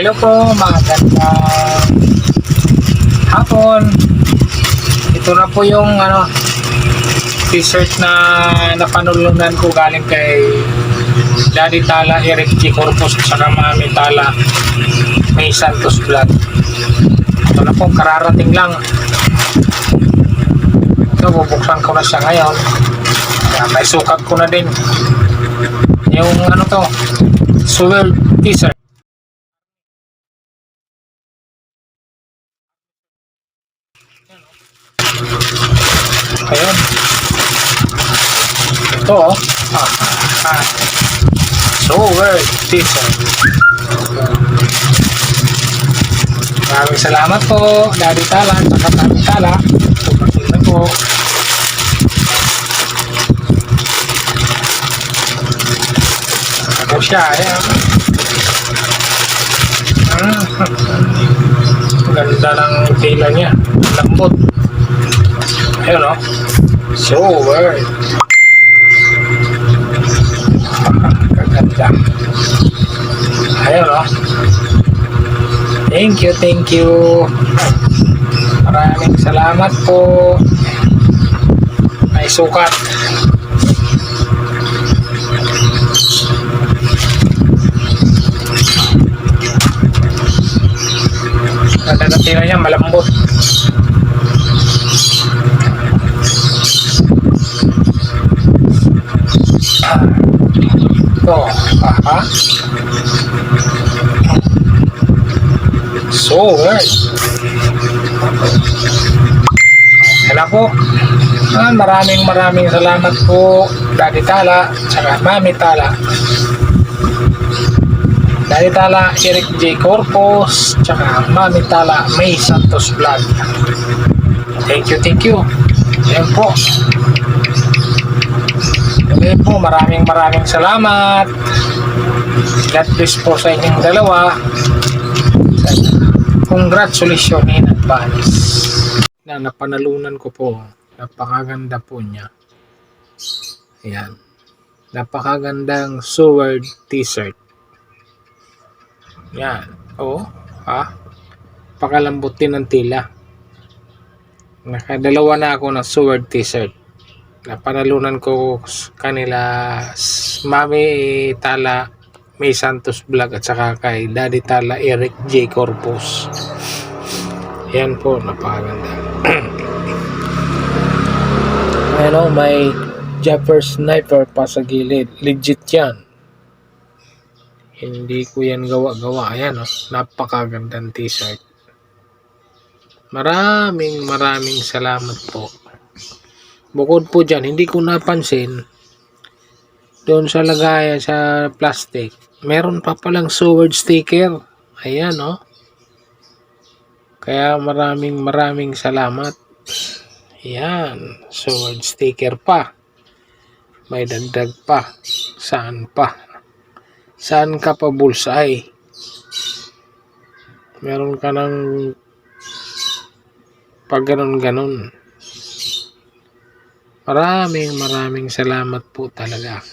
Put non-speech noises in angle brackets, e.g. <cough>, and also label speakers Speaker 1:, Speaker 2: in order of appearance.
Speaker 1: Hello po, magandang hapon. Ito na po yung ano t-shirt na napanulunan ko galing kay Daddy Tala, Eric G. Corpus saka Mami Tala, May Santos Vlog. Ito na po, kararating lang. Ito, bubuksan ko na siya ngayon. Kaya may sukat ko na din. Yung ano to, Swell t-shirt. Ayan. Ito oh. Ah, ah. So, word, t-shirt. Maraming salamat po, Daddy Tala, at Mami Tala. Tumating na po. Ako siya, ayan. Ah, <laughs> Ganda ng tela niya. Lambot. Ayun o. So, word. Kaganda. Ayun o. Thank you, thank you. Maraming salamat po. May sukat. Ganda ng tira niya, malambot. Ito, aha. So. Okay na po. Ah, maraming maraming salamat po, Daddy Tala, saka Mami Tala. Daddy Tala, Eric J. Corpus, saka Mami Tala, May Santos Vlog. Thank you, thank you. Ayan po. Okay po, maraming maraming salamat. God bless po sa inyong dalawa. Congratulations in advance. Na napanalunan ko po. Napakaganda po niya. Ayan. Napakagandang sword t-shirt. Yan. Oo. Ha? Pakalambot din ng tila. Nakadalawa na ako ng sword t-shirt. Napanalunan ko kanila Mami Tala May Santos Vlog at saka kay Daddy Tala Eric J. Corpus. Yan po, napakaganda. <clears throat> Ano, may Japper Sniper pa sa gilid. Legit yan. Hindi ko yan gawa-gawa. Ayan, oh. napakagandang t-shirt. Maraming maraming salamat po. Bukod po dyan, hindi ko napansin doon sa lagayan sa plastic, meron pa palang sword sticker. Ayan, oh. Kaya maraming maraming salamat. Yan, sword sticker pa. May dagdag pa. Saan pa? Saan ka pa bullseye? Meron ka ng pag ganon-ganon. Maraming maraming salamat po talaga.